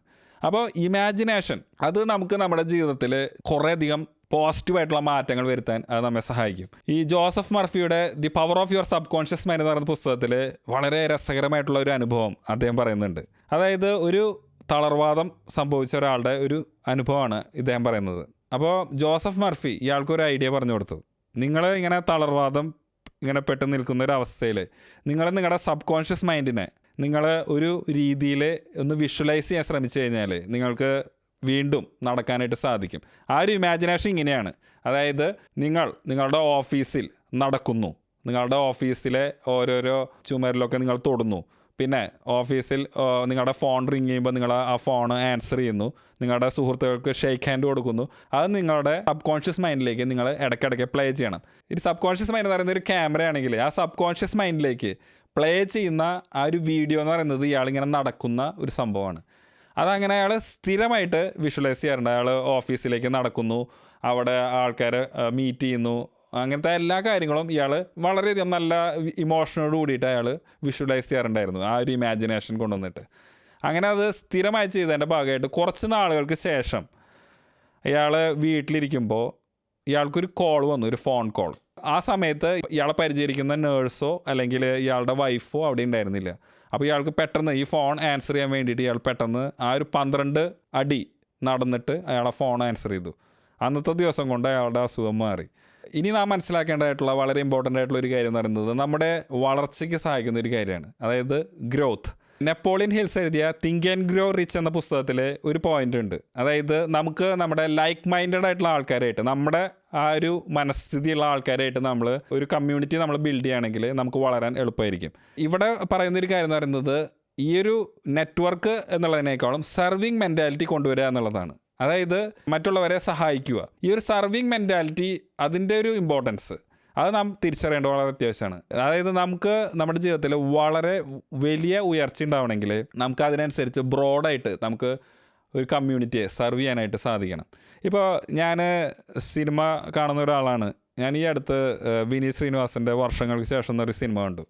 അപ്പോൾ ഇമാജിനേഷൻ അത് നമുക്ക് നമ്മുടെ ജീവിതത്തിൽ കുറേയധികം പോസിറ്റീവായിട്ടുള്ള മാറ്റങ്ങൾ വരുത്താൻ അത് നമ്മെ സഹായിക്കും. ഈ Joseph മർഫിയുടെ the power of your subconscious mind എന്ന് പറയുന്ന പുസ്തകത്തിൽ വളരെ രസകരമായിട്ടുള്ള ഒരു അനുഭവം അദ്ദേഹം പറയുന്നുണ്ട്. അതായത് ഒരു തളർവാദം സംഭവിച്ച ഒരാളുടെ ഒരു അനുഭവമാണ് ഇദ്ദേഹം പറയുന്നത്. അപ്പോൾ ജോസഫ് മർഫി ഇയാൾക്ക് ഒരു ഐഡിയ പറഞ്ഞു കൊടുത്തു. നിങ്ങൾ ഇങ്ങനെ തളർവാദം ഇങ്ങനെ പെട്ട് നിൽക്കുന്ന ഒരു അവസ്ഥയിൽ നിങ്ങൾ നിങ്ങളുടെ സബ് കോൺഷ്യസ് മൈൻഡിനെ നിങ്ങൾ ഒരു രീതിയിൽ ഒന്ന് വിഷ്വലൈസ് ചെയ്യാൻ ശ്രമിച്ചു കഴിഞ്ഞാൽ നിങ്ങൾക്ക് വീണ്ടും നടക്കാനായിട്ട് സാധിക്കും. ആ ഒരു ഇമാജിനേഷൻ ഇങ്ങനെയാണ്. അതായത് നിങ്ങൾ നിങ്ങളുടെ ഓഫീസിൽ നടക്കുന്നു. നിങ്ങളുടെ ഓഫീസിലെ ഓരോരോ ചുമരിലൊക്കെ നിങ്ങൾ തൊടുന്നു. പിന്നെ ഓഫീസിൽ നിങ്ങളുടെ ഫോൺ റിങ് ചെയ്യുമ്പോൾ നിങ്ങൾ ആ ഫോൺ ആൻസർ ചെയ്യുന്നു. നിങ്ങളുടെ സുഹൃത്തുക്കൾക്ക് ഷെയ്ക്ക് ഹാൻഡ് കൊടുക്കുന്നു. അത് നിങ്ങളുടെ സബ് കോൺഷ്യസ് മൈൻഡിലേക്ക് നിങ്ങൾ ഇടയ്ക്കിടയ്ക്ക് പ്ലേ ചെയ്യണം. ഈ സബ് കോൺഷ്യസ് മൈൻഡ് എന്ന് പറയുന്ന ഒരു ക്യാമറ ആണെങ്കിൽ ആ സബ് കോൺഷ്യസ് മൈൻഡിലേക്ക് പ്ലേ ചെയ്യുന്ന ആ ഒരു വീഡിയോ എന്ന് പറയുന്നത് ഇയാളിങ്ങനെ നടക്കുന്ന ഒരു സംഭവമാണ്. അതങ്ങനെ അയാൾ സ്ഥിരമായിട്ട് വിഷ്വലൈസ് ചെയ്യാറുണ്ട്. അയാൾ ഓഫീസിലേക്ക് നടക്കുന്നു. അവിടെ ആൾക്കാരെ മീറ്റ് ചെയ്യുന്നു. അങ്ങനത്തെ എല്ലാ കാര്യങ്ങളും ഇയാൾ വളരെയധികം നല്ല ഇമോഷനോട് കൂടിയിട്ട് അയാൾ വിഷ്വലൈസ് ചെയ്യാറുണ്ടായിരുന്നു ആ ഒരു ഇമാജിനേഷൻ കൊണ്ടുവന്നിട്ട്. അങ്ങനെ അത് സ്ഥിരമായി ചെയ്തതിന്റെ ഭാഗമായിട്ട് കുറച്ച് നാളുകൾക്ക് ശേഷം ഇയാൾ വീട്ടിലിരിക്കുമ്പോൾ ഇയാൾക്കൊരു കോൾ വന്നു ഒരു ഫോൺ കോൾ ആ സമയത്ത് ഇയാളെ പരിചരിക്കുന്ന നേഴ്സോ അല്ലെങ്കിൽ ഇയാളുടെ വൈഫോ അവിടെ ഉണ്ടായിരുന്നില്ല. അപ്പോൾ ഇയാൾക്ക് പെട്ടെന്ന് ഈ ഫോൺ ആൻസർ ചെയ്യാൻ വേണ്ടിയിട്ട് ഇയാൾ പെട്ടെന്ന് ആ ഒരു പന്ത്രണ്ട് അടി നടന്നിട്ട് അയാളെ ഫോൺ ആൻസർ ചെയ്തു. അന്നത്തെ ദിവസം കൊണ്ട് അയാളുടെ അസുഖം മാറി. ഇനി നാം മനസ്സിലാക്കേണ്ടതായിട്ടുള്ള വളരെ ഇമ്പോർട്ടന്റ് ആയിട്ടുള്ള ഒരു കാര്യം എന്ന് പറയുന്നത് നമ്മുടെ വളർച്ചയ്ക്ക് സഹായിക്കുന്ന ഒരു കാര്യമാണ്. അതായത് ഗ്രോത്ത് നെപ്പോളിയൻ ഹിൽസ് എഴുതിയ തിങ്ക് ആൻഡ് ഗ്രോ റിച്ച് എന്ന പുസ്തകത്തിൽ ഒരു പോയിന്റ് ഉണ്ട്. അതായത് നമുക്ക് നമ്മുടെ ലൈക്ക് മൈൻഡഡ് ആയിട്ടുള്ള ആൾക്കാരായിട്ട് നമ്മുടെ ആ ഒരു മനസ്ഥിതിയുള്ള ആൾക്കാരായിട്ട് നമ്മൾ ഒരു കമ്മ്യൂണിറ്റി നമ്മൾ ബിൽഡ് ചെയ്യുകയാണെങ്കിൽ നമുക്ക് വളരാൻ എളുപ്പമായിരിക്കും. ഇവിടെ പറയുന്ന ഒരു കാര്യം എന്ന് പറയുന്നത് ഈ ഒരു നെറ്റ്വർക്ക് എന്നുള്ളതിനേക്കാളും സർവിങ് മെന്റാലിറ്റി കൊണ്ടുവരിക എന്നുള്ളതാണ്. അതായത് മറ്റുള്ളവരെ സഹായിക്കുക. ഈ ഒരു സർവിങ് മെന്റാലിറ്റി അതിന്റെ ഒരു ഇമ്പോർട്ടൻസ് അത് നാം തിരിച്ചറിയേണ്ടത് വളരെ അത്യാവശ്യമാണ്. അതായത് നമുക്ക് നമ്മുടെ ജീവിതത്തിൽ വളരെ വലിയ ഉയർച്ച ഉണ്ടാവണമെങ്കിൽ നമുക്ക് അതിനനുസരിച്ച് ബ്രോഡായിട്ട് നമുക്ക് ഒരു കമ്മ്യൂണിറ്റിയെ സെർവ് ചെയ്യാനായിട്ട് സാധിക്കണം. ഇപ്പോൾ ഞാൻ സിനിമ കാണുന്ന ഒരാളാണ്. ഞാൻ ഈ അടുത്ത് വിനീത് ശ്രീനിവാസന്റെ വർഷങ്ങൾക്ക് ശേഷം എന്നൊരു സിനിമ കണ്ടു.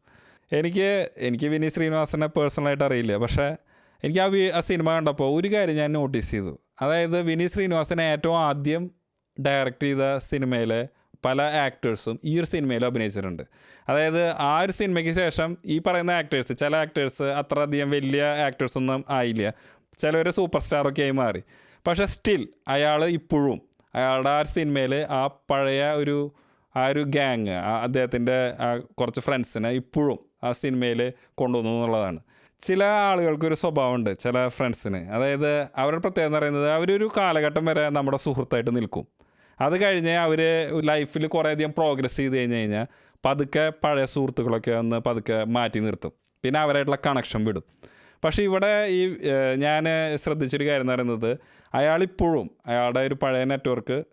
എനിക്ക് എനിക്ക് വിനീത് ശ്രീനിവാസനെ പേഴ്സണലായിട്ട് അറിയില്ല. പക്ഷേ എനിക്ക് ആ ആ സിനിമ കണ്ടപ്പോൾ ഒരു കാര്യം ഞാൻ നോട്ടീസ് ചെയ്തു. അതായത് വിനീത് ശ്രീനിവാസനെ ഏറ്റവും ആദ്യം ഡയറക്റ്റ് ചെയ്ത സിനിമയിലെ പല ആക്ടേഴ്സും ഈ ഒരു സിനിമയിൽ അഭിനയിച്ചിട്ടുണ്ട്. അതായത് ആ ഒരു സിനിമയ്ക്ക് ശേഷം ഈ പറയുന്ന ആക്ടേഴ്സ് ചില ആക്ടേഴ്സ് അത്ര അധികം വലിയ ആക്ടേഴ്സ് ഒന്നും ആയില്ല. ചിലവർ സൂപ്പർ സ്റ്റാറൊക്കെ ആയി മാറി. പക്ഷേ സ്റ്റിൽ അയാൾ ഇപ്പോഴും അയാളുടെ ആ സിനിമയിൽ ആ പഴയ ഒരു ആ ഒരു ഗ്യാങ് അദ്ദേഹത്തിന്റെ കുറച്ച് ഫ്രണ്ട്സിനെ ഇപ്പോഴും ആ സിനിമയിൽ കൊണ്ടുവന്നു എന്നുള്ളതാണ്. ചില ആളുകൾക്കൊരു സ്വഭാവമുണ്ട് ചില ഫ്രണ്ട്സിന് അതായത് അവരുടെ പ്രത്യേകത എന്ന് പറയുന്നത് അവരൊരു കാലഘട്ടം വരെ നമ്മുടെ സുഹൃത്തായിട്ട് നിൽക്കും. അത് കഴിഞ്ഞ് അവർ ലൈഫിൽ കുറേയധികം പ്രോഗ്രസ് ചെയ്ത് കഴിഞ്ഞ് കഴിഞ്ഞാൽ പതുക്കെ പഴയ സുഹൃത്തുക്കളൊക്കെ ഒന്ന് പതുക്കെ മാറ്റി നിർത്തും. പിന്നെ അവരായിട്ടുള്ള കണക്ഷൻ വിടും. പക്ഷേ ഇവിടെ ഈ ഞാൻ ശ്രദ്ധിച്ചൊരു കാര്യം എന്ന് പറയുന്നത് അയാളിപ്പോഴും അയാളുടെ ഒരു പഴയ നെറ്റ്വർക്ക്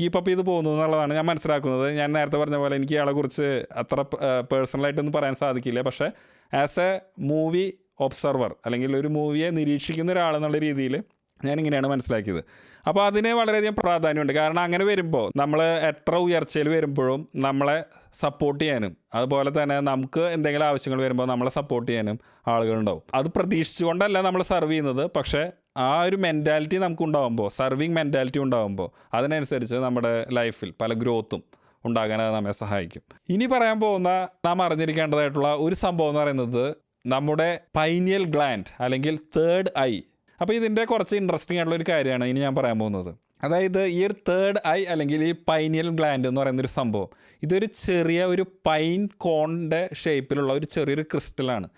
കീപ്പ് അപ്പ് ചെയ്ത് പോകുന്നു എന്നുള്ളതാണ് ഞാൻ മനസ്സിലാക്കുന്നത്. ഞാൻ നേരത്തെ പറഞ്ഞ പോലെ എനിക്ക് ഇയാളെക്കുറിച്ച് അത്ര പേഴ്സണലായിട്ടൊന്നും പറയാൻ സാധിക്കില്ല. പക്ഷേ ആസ് എ മൂവി ഒബ്സർവർ അല്ലെങ്കിൽ ഒരു മൂവിയെ നിരീക്ഷിക്കുന്ന ഒരാൾ എന്നുള്ള രീതിയിൽ ഞാനിങ്ങനെയാണ് മനസ്സിലാക്കിയത്. അപ്പോൾ അതിന് വളരെയധികം പ്രാധാന്യമുണ്ട്. കാരണം അങ്ങനെ വരുമ്പോൾ നമ്മൾ എത്ര ഉയർച്ചയിൽ വരുമ്പോഴും നമ്മളെ സപ്പോർട്ട് ചെയ്യാനും അതുപോലെ തന്നെ നമുക്ക് എന്തെങ്കിലും ആവശ്യങ്ങൾ വരുമ്പോൾ നമ്മളെ സപ്പോർട്ട് ചെയ്യാനും ആളുകളുണ്ടാവും. അത് പ്രതീക്ഷിച്ചുകൊണ്ടല്ല നമ്മൾ സർവ് ചെയ്യുന്നത്. പക്ഷേ ആ ഒരു മെന്റാലിറ്റി നമുക്ക് ഉണ്ടാകുമ്പോൾ സർവിങ് മെന്റാലിറ്റി ഉണ്ടാകുമ്പോൾ അതിനനുസരിച്ച് നമ്മുടെ ലൈഫിൽ പല ഗ്രോത്തും ഉണ്ടാകാൻ അത് നമ്മെ സഹായിക്കും. ഇനി പറയാൻ പോകുന്ന നാം അറിഞ്ഞിരിക്കേണ്ടതായിട്ടുള്ള ഒരു സംഭവം എന്ന് പറയുന്നത് നമ്മുടെ പൈനിയൽ ഗ്ലാൻഡ് അല്ലെങ്കിൽ തേർഡ് ഐ അപ്പോൾ ഇതിന്റെ കുറച്ച് ഇൻട്രസ്റ്റിംഗ് ആയിട്ടുള്ള ഒരു കാര്യമാണ് ഇനി ഞാൻ പറയാൻ പോകുന്നത്. അതായത് ഈ ഒരു തേർഡ് ഐ അല്ലെങ്കിൽ ഈ പൈനിയൽ ഗ്ലാൻഡ് എന്ന് പറയുന്ന ഒരു സംഭവം ഇതൊരു ചെറിയ ഒരു പൈൻ കോണിന്റെ ഷേപ്പിലുള്ള ഒരു ചെറിയൊരു ക്രിസ്റ്റലാണ്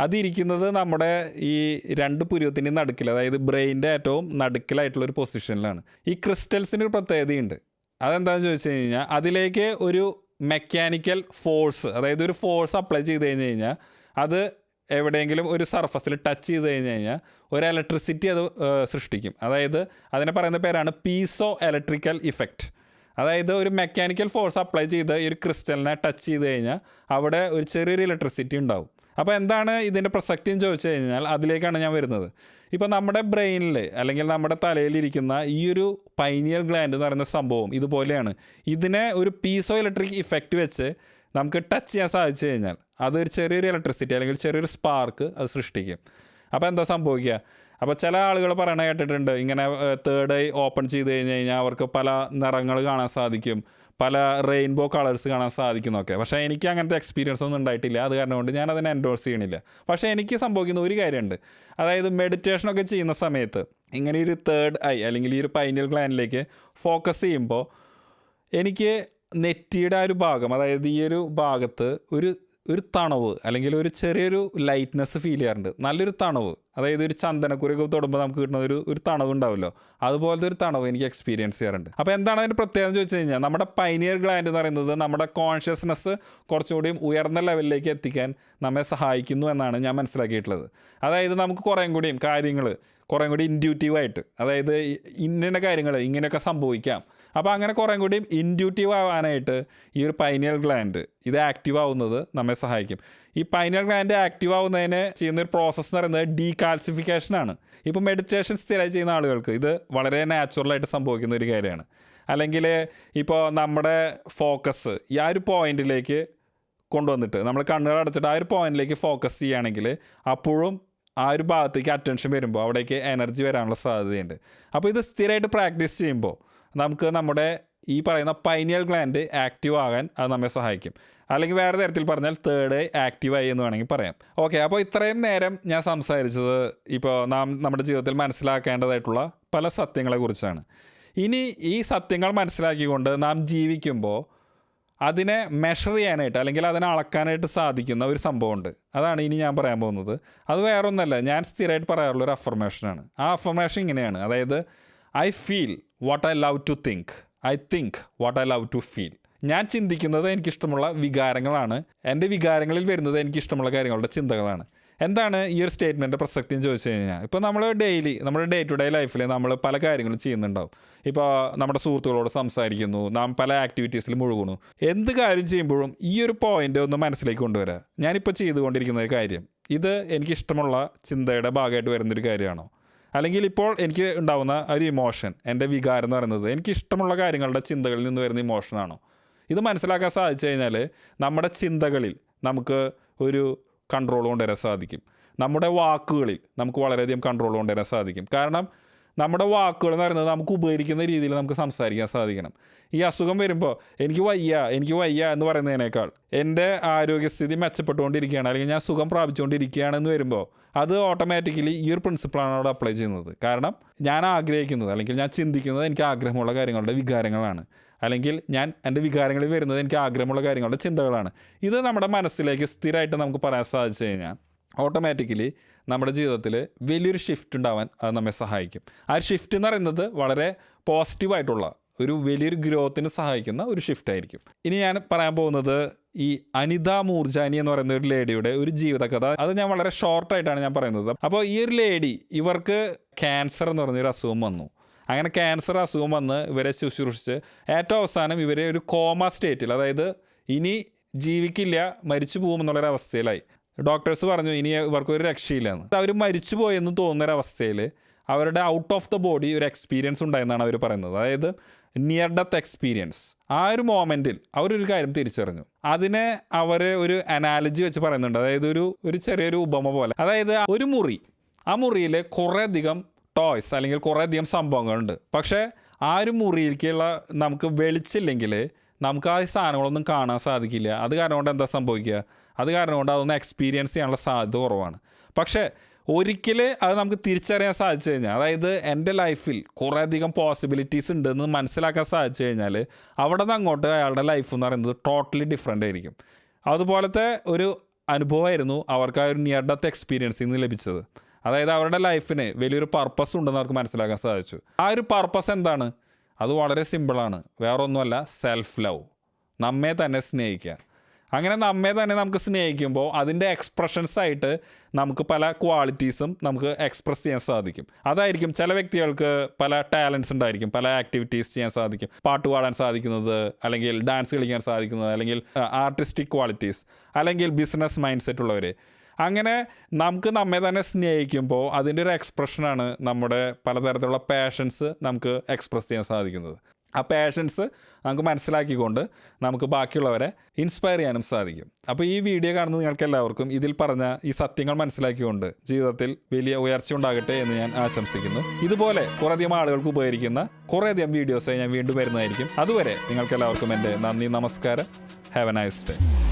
അതിരിക്കുന്നത് നമ്മുടെ ഈ രണ്ട് പുരുവത്തിന്റെ നടുക്കിൽ അതായത് ബ്രെയിന്റെ ഏറ്റവും നടുക്കിലായിട്ടുള്ള ഒരു പൊസിഷനിലാണ് ഈ ക്രിസ്റ്റൽസിന് ഒരു പ്രത്യേകതയുണ്ട്. അതെന്താണെന്ന് ചോദിച്ചു കഴിഞ്ഞാൽ അതിലേക്ക് ഒരു മെക്കാനിക്കൽ ഫോഴ്സ് അതായത് ഒരു ഫോഴ്സ് അപ്ലൈ ചെയ്ത് കഴിഞ്ഞ് കഴിഞ്ഞാൽ അത് എവിടെയെങ്കിലും ഒരു സർഫസിൽ ടച്ച് ചെയ്ത് കഴിഞ്ഞ് കഴിഞ്ഞാൽ ഒരു ഇലക്ട്രിസിറ്റി അത് സൃഷ്ടിക്കും. അതായത് അതിനെ പറയുന്ന പേരാണ് പീസോ ഇലക്ട്രിക്കൽ ഇഫക്റ്റ് അതായത് ഒരു മെക്കാനിക്കൽ ഫോഴ്സ് അപ്ലൈ ചെയ്ത് ഈ ഒരു ക്രിസ്റ്റലിനെ ടച്ച് ചെയ്ത് കഴിഞ്ഞാൽ അവിടെ ഒരു ചെറിയൊരു ഇലക്ട്രിസിറ്റി ഉണ്ടാവും. അപ്പോൾ എന്താണ് ഇതിന്റെ പ്രസക്തി എന്ന് ചോദിച്ചു കഴിഞ്ഞാൽ അതിലേക്കാണ് ഞാൻ വരുന്നത്. ഇപ്പോൾ നമ്മുടെ ബ്രെയിനിൽ അല്ലെങ്കിൽ നമ്മുടെ തലയിലിരിക്കുന്ന ഈ ഒരു പൈനിയൽ ഗ്ലാൻഡ് എന്ന് പറയുന്ന സംഭവം ഇതുപോലെയാണ്. ഇതിനെ ഒരു പീസോ ഇലക്ട്രിക് ഇഫക്റ്റ് വെച്ച് നമുക്ക് ടച്ച് ചെയ്യാൻ സാധിച്ചു കഴിഞ്ഞാൽ അതൊരു ചെറിയൊരു ഇലക്ട്രിസിറ്റി അല്ലെങ്കിൽ ചെറിയൊരു സ്പാർക്ക് അത് സൃഷ്ടിക്കും. അപ്പോൾ എന്താ സംഭവിക്കുക? അപ്പോൾ ചില ആളുകൾ പറയണ കേട്ടിട്ടുണ്ട് ഇങ്ങനെ തേർഡ് ഐ ഓപ്പൺ ചെയ്ത് കഴിഞ്ഞ് കഴിഞ്ഞാൽ അവർക്ക് പല നിറങ്ങൾ കാണാൻ സാധിക്കും. പല റെയിൻബോ കളേഴ്സ് കാണാൻ സാധിക്കുന്നൊക്കെ പക്ഷേ എനിക്ക് അങ്ങനത്തെ എക്സ്പീരിയൻസ് ഒന്നും ഉണ്ടായിട്ടില്ല. അത് കാരണം കൊണ്ട് ഞാൻ അതിനെ എൻഡോഴ്സ് ചെയ്യണില്ല. പക്ഷേ എനിക്ക് സംഭവിക്കുന്ന ഒരു കാര്യമുണ്ട്. അതായത് മെഡിറ്റേഷനൊക്കെ ചെയ്യുന്ന സമയത്ത് ഇങ്ങനെ ഒരു തേർഡ് ഐ അല്ലെങ്കിൽ ഈ ഒരു പൈനൽ ക്ലാനിലേക്ക് ഫോക്കസ് ചെയ്യുമ്പോൾ എനിക്ക് നെറ്റിയുടെ ആ ഒരു ഭാഗം അതായത് ഈ ഒരു ഭാഗത്ത് ഒരു ഒരു തണവ് അല്ലെങ്കിൽ ഒരു ചെറിയൊരു ലൈറ്റ്നെസ് ഫീൽ ചെയ്യാറുണ്ട്. നല്ലൊരു തണവ്. അതായത് ഒരു ചന്ദനക്കുരൊക്കെ തൊടുമ്പോൾ നമുക്ക് കിട്ടുന്ന ഒരു ഒരു തണവ് ഉണ്ടാവുമല്ലോ അതുപോലത്തെ ഒരു തണവ് എനിക്ക് എക്സ്പീരിയൻസ് ചെയ്യാറുണ്ട്. അപ്പോൾ എന്താണ് അതിന്റെ പ്രത്യേകത ചോദിച്ചു കഴിഞ്ഞാൽ നമ്മുടെ പൈനിയർ ഗ്ലാൻഡ് എന്ന് പറയുന്നത് നമ്മുടെ കോൺഷ്യസ്നെസ് കുറച്ചുകൂടി ഉയർന്ന ലെവലിലേക്ക് എത്തിക്കാൻ നമ്മെ സഹായിക്കുന്നു എന്നാണ് ഞാൻ മനസ്സിലാക്കിയിട്ടുള്ളത്. അതായത് നമുക്ക് കുറേം കൂടിയും കാര്യങ്ങൾ കുറേ കൂടി ഇൻഡ്യൂട്ടീവായിട്ട് അതായത് ഇന്ന കാര്യങ്ങൾ ഇങ്ങനെയൊക്കെ സംഭവിക്കാം. അപ്പോൾ അങ്ങനെ കുറേ കൂടി ഇൻഡ്യൂട്ടീവ് ആവാനായിട്ട് ഈ ഒരു പൈനിയൽ ഗ്ലാൻഡ് ഇത് ആക്റ്റീവ് ആവുന്നത് നമ്മെ സഹായിക്കും. ഈ പൈനൽ ഗ്ലാൻഡ് ആക്റ്റീവ് ആവുന്നതിന് ചെയ്യുന്ന ഒരു പ്രോസസ്സ് എന്ന് പറയുന്നത് ഡീകാൽസിഫിക്കേഷൻ ആണ്. ഇപ്പോൾ മെഡിറ്റേഷൻ സ്ഥിരമായി ചെയ്യുന്ന ആളുകൾക്ക് ഇത് വളരെ നാച്ചുറലായിട്ട് സംഭവിക്കുന്ന ഒരു കാര്യമാണ്. അല്ലെങ്കിൽ ഇപ്പോൾ നമ്മുടെ ഫോക്കസ് ഈ ആ ഒരു പോയിന്റിലേക്ക് കൊണ്ടുവന്നിട്ട് നമ്മൾ കണ്ണുകൾ അടച്ചിട്ട് ആ ഒരു പോയിന്റിലേക്ക് ഫോക്കസ് ചെയ്യുകയാണെങ്കിൽ അപ്പോഴും ആ ഒരു ഭാഗത്തേക്ക് അറ്റൻഷൻ വരുമ്പോൾ അവിടേക്ക് എനർജി വരാനുള്ള സാധ്യതയുണ്ട്. അപ്പോൾ ഇത് സ്ഥിരമായിട്ട് പ്രാക്ടീസ് ചെയ്യുമ്പോൾ നമുക്ക് നമ്മുടെ ഈ പറയുന്ന പൈനിയൽ ഗ്ലാൻഡ് ആക്റ്റീവ് ആകാൻ അത് നമ്മെ സഹായിക്കും. അല്ലെങ്കിൽ വേറെ തരത്തിൽ പറഞ്ഞാൽ തേർഡ് ആക്റ്റീവ് ആയി എന്ന് വേണമെങ്കിൽ പറയാം. ഓക്കെ അപ്പോൾ ഇത്രയും നേരം ഞാൻ സംസാരിച്ചത് ഇപ്പോൾ നാം നമ്മുടെ ജീവിതത്തിൽ മനസ്സിലാക്കേണ്ടതായിട്ടുള്ള പല സത്യങ്ങളെക്കുറിച്ചാണ് ഇനി ഈ സത്യങ്ങൾ മനസ്സിലാക്കിക്കൊണ്ട് നാം ജീവിക്കുമ്പോൾ അതിനെ മെഷർ ചെയ്യാനായിട്ട് അല്ലെങ്കിൽ അതിനെ അളക്കാനായിട്ട് സാധിക്കുന്ന ഒരു സംഭവമുണ്ട്. അതാണ് ഇനി ഞാൻ പറയാൻ പോകുന്നത്. അത് വേറൊന്നല്ല ഞാൻ സ്ഥിരമായിട്ട് പറയാറുള്ള ഒരു അഫർമേഷനാണ് ആ അഫർമേഷൻ ഇങ്ങനെയാണ്. അതായത് I feel what I love to think I think what I love to feel ഞാൻ ചിന്തിക്കുന്നത് എനിക്കിഷ്ടമുള്ള വികാരങ്ങളാണ്. എന്റെ വികാരങ്ങളിൽ വരുന്നത് എനിക്കിഷ്ടമുള്ള കാര്യങ്ങളുടെ ചിന്തകളാണ്. എന്താണ് ഈ ഒരു സ്റ്റേറ്റ്മെന്റ് പ്രസക്തി എന്ന് ചോദിച്ചു കഴിഞ്ഞാൽ ഇപ്പോൾ നമ്മൾ ഡെയിലി നമ്മുടെ ഡേ ടു ഡേ ലൈഫിൽ നമ്മൾ പല കാര്യങ്ങളും ചെയ്യുന്നുണ്ടാവും. ഇപ്പോൾ നമ്മുടെ സുഹൃത്തുക്കളോട് സംസാരിക്കുന്നു നാം പല ആക്ടിവിറ്റീസിൽ മുഴുകുന്നു. എന്ത് കാര്യം ചെയ്യുമ്പോഴും ഈ ഒരു പോയിന്റ് ഒന്ന് മനസ്സിലേക്ക് കൊണ്ടുവരിക ഞാനിപ്പോൾ ചെയ്തുകൊണ്ടിരിക്കുന്ന ഒരു കാര്യം ഇത് എനിക്കിഷ്ടമുള്ള ചിന്തയുടെ ഭാഗമായിട്ട് വരുന്നൊരു കാര്യമാണോ? അല്ലെങ്കിൽ ഇപ്പോൾ എനിക്ക് ഉണ്ടാകുന്ന ഒരു ഇമോഷൻ എന്റെ വികാരം എന്ന് പറയുന്നത് എനിക്ക് ഇഷ്ടമുള്ള കാര്യങ്ങളുടെ ചിന്തകളിൽ നിന്ന് വരുന്ന ഇമോഷനാണോ ഇത് മനസ്സിലാക്കാൻ സാധിച്ചു കഴിഞ്ഞാൽ നമ്മുടെ ചിന്തകളിൽ നമുക്ക് ഒരു കൺട്രോൾ കൊണ്ടുവരാൻ സാധിക്കും. നമ്മുടെ വാക്കുകളിൽ നമുക്ക് വളരെയധികം കൺട്രോൾ കൊണ്ടുവരാൻ സാധിക്കും. കാരണം നമ്മുടെ വാക്കുകൾ എന്ന് പറയുന്നത് നമുക്ക് ഉപകരിക്കുന്ന രീതിയിൽ നമുക്ക് സംസാരിക്കാൻ സാധിക്കണം. ഈ അസുഖം വരുമ്പോൾ എനിക്ക് വയ്യ എനിക്ക് വയ്യ എന്ന് പറയുന്നതിനേക്കാൾ എന്റെ ആരോഗ്യസ്ഥിതി മെച്ചപ്പെട്ടുകൊണ്ടിരിക്കുകയാണ് അല്ലെങ്കിൽ ഞാൻ സുഖം പ്രാപിച്ചുകൊണ്ടിരിക്കുകയാണെന്ന് വരുമ്പോൾ അത് ഓട്ടോമാറ്റിക്കലി ഈ ഒരു പ്രിൻസിപ്പിളാണ് അവിടെ അപ്ലൈ ചെയ്യുന്നത്. കാരണം ഞാൻ ആഗ്രഹിക്കുന്നത് അല്ലെങ്കിൽ ഞാൻ ചിന്തിക്കുന്നത് എനിക്ക് ആഗ്രഹമുള്ള കാര്യങ്ങളുടെ വികാരങ്ങളാണ്. അല്ലെങ്കിൽ ഞാൻ എന്റെ വികാരങ്ങളിൽ വരുന്നത് എനിക്ക് ആഗ്രഹമുള്ള കാര്യങ്ങളുടെ ചിന്തകളാണ്. ഇത് നമ്മുടെ മനസ്സിലേക്ക് സ്ഥിരമായിട്ട് നമുക്ക് പറയാൻ സാധിച്ചു കഴിഞ്ഞാൽ ഓട്ടോമാറ്റിക്കലി നമ്മുടെ ജീവിതത്തിൽ വലിയൊരു ഷിഫ്റ്റ് ഉണ്ടാവാൻ അത് നമ്മെ സഹായിക്കും. ആ ഷിഫ്റ്റ് എന്ന് പറയുന്നത് വളരെ പോസിറ്റീവായിട്ടുള്ള ഒരു വലിയൊരു ഗ്രോത്തിന് സഹായിക്കുന്ന ഒരു ഷിഫ്റ്റ് ആയിരിക്കും. ഇനി ഞാൻ പറയാൻ പോകുന്നത് ഈ അനിത മൂർജാനി എന്ന് പറയുന്ന ഒരു ലേഡിയുടെ ഒരു ജീവിതകഥ. അത് ഞാൻ വളരെ ഷോർട്ടായിട്ടാണ് ഞാൻ പറയുന്നത്. അപ്പോൾ ഈ ഒരു ലേഡി ഇവർക്ക് ക്യാൻസർ എന്ന് പറഞ്ഞൊരു അസുഖം വന്നു. അങ്ങനെ ക്യാൻസർ അസുഖം വന്ന് ഇവരെ ശുശ്രൂഷിച്ച് ഏറ്റവും അവസാനം ഇവരെ ഒരു കോമ സ്റ്റേറ്റിൽ അതായത് ഇനി ജീവിക്കില്ല മരിച്ചു പോകുമെന്നുള്ളൊരവസ്ഥയിലായി ഡോക്ടേഴ്സ് പറഞ്ഞു ഇനി ഇവർക്ക് ഒരു രക്ഷയില്ലെന്ന്. അവർ മരിച്ചു പോയെന്ന് തോന്നുന്നൊരവസ്ഥയിൽ അവരുടെ ഔട്ട് ഓഫ് ദ ബോഡി ഒരു എക്സ്പീരിയൻസ് ഉണ്ടായെന്നാണ് അവർ പറയുന്നത്. അതായത് നിയർ ഡെത്ത് എക്സ്പീരിയൻസ് ആ ഒരു മോമെന്റിൽ അവരൊരു കാര്യം തിരിച്ചറിഞ്ഞു. അതിനെ അവർ ഒരു അനാലജി വെച്ച് പറയുന്നുണ്ട്. അതായത് ഒരു ഒരു ചെറിയൊരു ഉപമ പോലെ. അതായത് ഒരു മുറി. ആ മുറിയിൽ കുറേയധികം ടോയ്സ് അല്ലെങ്കിൽ കുറേ കുറേയധികം സംഭവങ്ങളുണ്ട്. പക്ഷേ ആ ഒരു മുറിയിലേക്കുള്ള നമുക്ക് വെളിച്ചില്ലെങ്കിൽ നമുക്ക് ആ സാധനങ്ങളൊന്നും കാണാൻ സാധിക്കില്ല. അത് കാരണം കൊണ്ട് എന്താ സംഭവിക്കുക? അത് കാരണം കൊണ്ട് അതൊന്ന് എക്സ്പീരിയൻസ് ചെയ്യാനുള്ള സാധ്യത കുറവാണ്. പക്ഷേ ഒരിക്കൽ അത് നമുക്ക് തിരിച്ചറിയാൻ സാധിച്ചു കഴിഞ്ഞാൽ അതായത് എന്റെ ലൈഫിൽ കുറേയധികം പോസിബിലിറ്റീസ് ഉണ്ടെന്ന് മനസ്സിലാക്കാൻ സാധിച്ചു കഴിഞ്ഞാൽ അവിടെ നിന്ന് അങ്ങോട്ട് അയാളുടെ ലൈഫ് എന്ന് പറയുന്നത് ടോട്ടലി ഡിഫറെന്റ് ആയിരിക്കും. അതുപോലത്തെ ഒരു അനുഭവമായിരുന്നു അവർക്ക് ആ ഒരു നിയർ ഡെത്ത് എക്സ്പീരിയൻസിൽ നിന്ന് ലഭിച്ചത്. അതായത് അവരുടെ ലൈഫിന് വലിയൊരു പർപ്പസ് ഉണ്ടെന്ന് അവർക്ക് മനസ്സിലാക്കാൻ സാധിച്ചു. ആ ഒരു പർപ്പസ് എന്താണ്? അത് വളരെ സിമ്പിളാണ് വേറൊന്നുമല്ല സെൽഫ് ലവ് നമ്മെ തന്നെ സ്നേഹിക്കുക. അങ്ങനെ നമ്മെ തന്നെ നമുക്ക് സ്നേഹിക്കുമ്പോൾ അതിന്റെ എക്സ്പ്രഷൻസ് ആയിട്ട് നമുക്ക് പല ക്വാളിറ്റീസും നമുക്ക് എക്സ്പ്രസ് ചെയ്യാൻ സാധിക്കും. അതായിരിക്കും ചില വ്യക്തികൾക്ക് പല ടാലൻസ് ഉണ്ടായിരിക്കും. പല ആക്ടിവിറ്റീസ് ചെയ്യാൻ സാധിക്കും. പാട്ട് പാടാൻ സാധിക്കുന്നത് അല്ലെങ്കിൽ ഡാൻസ് കളിക്കാൻ സാധിക്കുന്നത് അല്ലെങ്കിൽ ആർട്ടിസ്റ്റിക് ക്വാളിറ്റീസ് അല്ലെങ്കിൽ ബിസിനസ് മൈൻഡ് സെറ്റ് ഉള്ളവർ അങ്ങനെ നമുക്ക് നമ്മെ തന്നെ സ്നേഹിക്കുമ്പോൾ അതിന്റെ ഒരു എക്സ്പ്രഷനാണ് നമ്മുടെ പലതരത്തിലുള്ള പാഷൻസ് നമുക്ക് എക്സ്പ്രസ് ചെയ്യാൻ സാധിക്കുന്നത്. ആ പാഷൻസ് നമുക്ക് മനസ്സിലാക്കിക്കൊണ്ട് നമുക്ക് ബാക്കിയുള്ളവരെ ഇൻസ്പയർ ചെയ്യാനും സാധിക്കും. അപ്പോൾ ഈ വീഡിയോ കാണുന്ന നിങ്ങൾക്ക് എല്ലാവർക്കും ഇതിൽ പറഞ്ഞ ഈ സത്യങ്ങൾ മനസ്സിലാക്കിക്കൊണ്ട് ജീവിതത്തിൽ വലിയ ഉയർച്ച ഉണ്ടാകട്ടെ എന്ന് ഞാൻ ആശംസിക്കുന്നു. ഇതുപോലെ കുറേയധികം ആളുകൾക്ക് ഉപകരിക്കുന്ന കുറേയധികം വീഡിയോസ് ഞാൻ വീണ്ടും വരുന്നതായിരിക്കും. അതുവരെ നിങ്ങൾക്ക് എല്ലാവർക്കും എന്റെ നന്ദി നമസ്കാരം. Have A nice day